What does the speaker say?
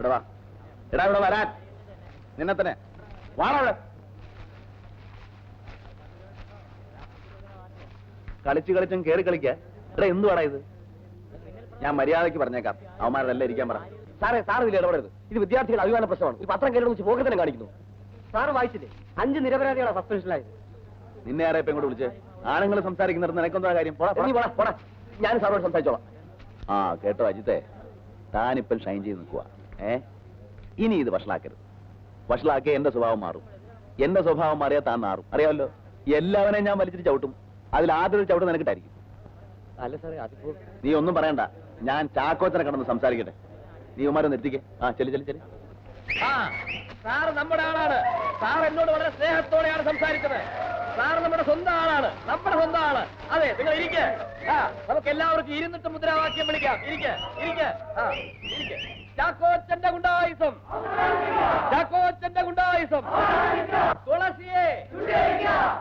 ഇവിടെ വാ. എടാ ഇവിടെ വരാൻ. നിന്നെ തന്നെ. വാടാ ഇവിടെ. കളിച്ച് കളിച്ചും കേറി കളിക്ക. എന്തു എന്തുവാടാ ഇത്? ഞാൻ മര്യാദയ്ക്ക് പറഞ്ഞേക്കാം. അവന്മാരെല്ലാം ഇരിക്കാൻ പറ. സാറേ സാർ ഇതിൽ ഇടപെടരുത്. ഇത് വിദ്യാർത്ഥികളുടെ അഭിമാന പ്രശ്നമാണ്. ഈ പത്രം കേരളം വെച്ച് പോകത്തന്നെ കാണിക്കുന്നു. സാർ വായിച്ചില്ലേ? അഞ്ച് നിരപരാധികളാണ് സസ്പെൻഷനായത് നിന്നെ ആരെ ഇപ്പം ഇങ്ങോട്ട് വിളിച്ച്? ആണുങ്ങൾ സംസാരിക്കുന്നിടത്ത് നിനക്കെന്താ കാര്യം? പോടാ, പോടാ. നീ പോടാ പോടാ. ഞാൻ സാറോട് സംസാരിച്ചോളാം. ആ കേട്ടോ അജിത്തെ. താനിപ്പം ഷൈൻ ചെയ്ത് നിൽക്കുക ഏ? ഇനി ഇത് വഷളാക്കരുത്. വഷളാക്കിയ എന്റെ സ്വഭാവം മാറും. എന്റെ സ്വഭാവം മാറിയാൽ താൻ മാറും അറിയാമല്ലോ? എല്ലാവരെയും ഞാൻ വലിച്ചിട്ട് ചവിട്ടും. അതിൽ ആദ്യം ചവിട്ട് നിനക്കിട്ടായിരിക്കും അല്ല സാറേ അതിപ്പോ നീ ഒന്നും പറയണ്ട. ഞാൻ ചാക്കോച്ചനെ കടന്ന് സംസാരിക്കട്ടെ. നീ ഉമാരെ നിർത്തിക്കേ ആ ചെല്ലു ചെല്ലു ചെല്ലു. ആ സാറ് നമ്മുടെ ആളാണ്. സാർ എന്നോട് വളരെ സ്നേഹത്തോടെയാണ് സംസാരിച്ചത്. സാർ നമ്മുടെ സ്വന്തം ആളാണ്. നമ്മുടെ സ്വന്തം ആൾ. അതെ നിങ്ങൾ ഇരിക്കെ. ആ നമുക്ക് എല്ലാവർക്കും ഇരുന്നിട്ട് മുദ്രാവാക്യം വിളിക്കാം. ഇരിക്കെ ഇരിക്കെ. ആ ഇരിക്കെ. ചാക്കോച്ചന്റെ ഗുണ്ടായുസം. ചാക്കോച്ചന്റെ ഗുണ്ടായുസം.